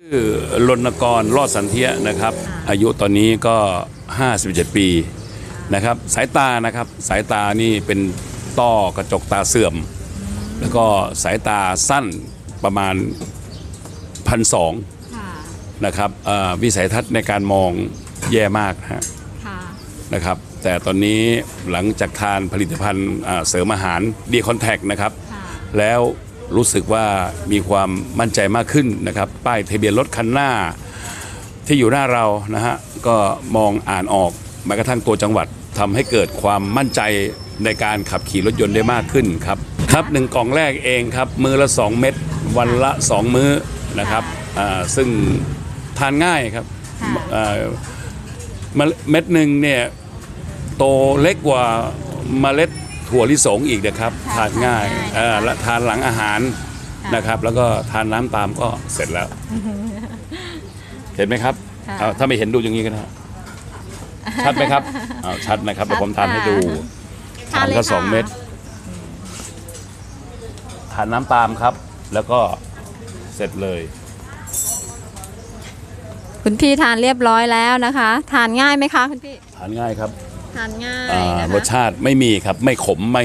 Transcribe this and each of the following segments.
ชื่อรณกรรอดสันเทียนะครับ อายุตอนนี้ก็ 57 ปีนะครับ สายตานะครับสายตานี่เป็นต้อกระจกตาเสื่อม แล้วก็สายตาสั้นประมาณพันสองค่ะนะครับเอ่อวิสัยทัศน์ในการมองแย่มากนะฮะค่ะนะครับ แต่ตอนนี้หลังจากทานผลิตภัณฑ์อ่าเสริมอาหารดีคอนแทคนะครับค่ะแล้ว รู้สึกว่ามีความมั่นใจมากขึ้นนะครับ ป้ายทะเบียนรถคันหน้า ที่อยู่หน้าเรานะฮะก็มองอ่านออกแม้กระทั่งตัวจังหวัดทำให้เกิดความมั่นใจในการขับขี่รถยนต์ได้มากขึ้นครับครับหนึ่งกล่องแรกเองครับ มือละ 2 เม็ดวันละ 2 มื้อนะครับอ่าซึ่งทานง่ายครับค่ะอ่าเมล็ดเม็ดหนึ่งเนี่ยโตเล็กกว่าเมล็ด ถั่วลิสงอีกนะครับค่ะทานง่ายทานง่ายเอ่อและทานหลังอาหารค่ะนะครับ แล้วก็ทานน้ำตามก็เสร็จแล้ว เห็นไหมครับค่ะเอาถ้าไม่เห็นดูอย่างนี้กันนะชัดไหมครับเอาชัดนะครับเดี๋ยวผมทานให้ดูทานเลยก็สองค่ะเม็ดทานน้ำตามครับ แล้วก็เสร็จเลย คุณพี่ทานเรียบร้อยแล้วนะคะ ทานง่ายไหมคะคุณพี่ ทานง่ายครับ ทานง่ายอ่านะคะ รสชาติไม่มีครับ ไม่ขมไม่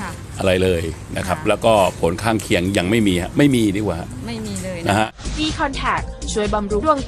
ค่ะอะไรเลยนะครับ ค่ะ แล้วก็ผลข้างเคียงยังไม่มีฮะไม่มีดีกว่าฮะไม่มีเลยนะ นะฮะ D Contact ช่วยบำรุงดวง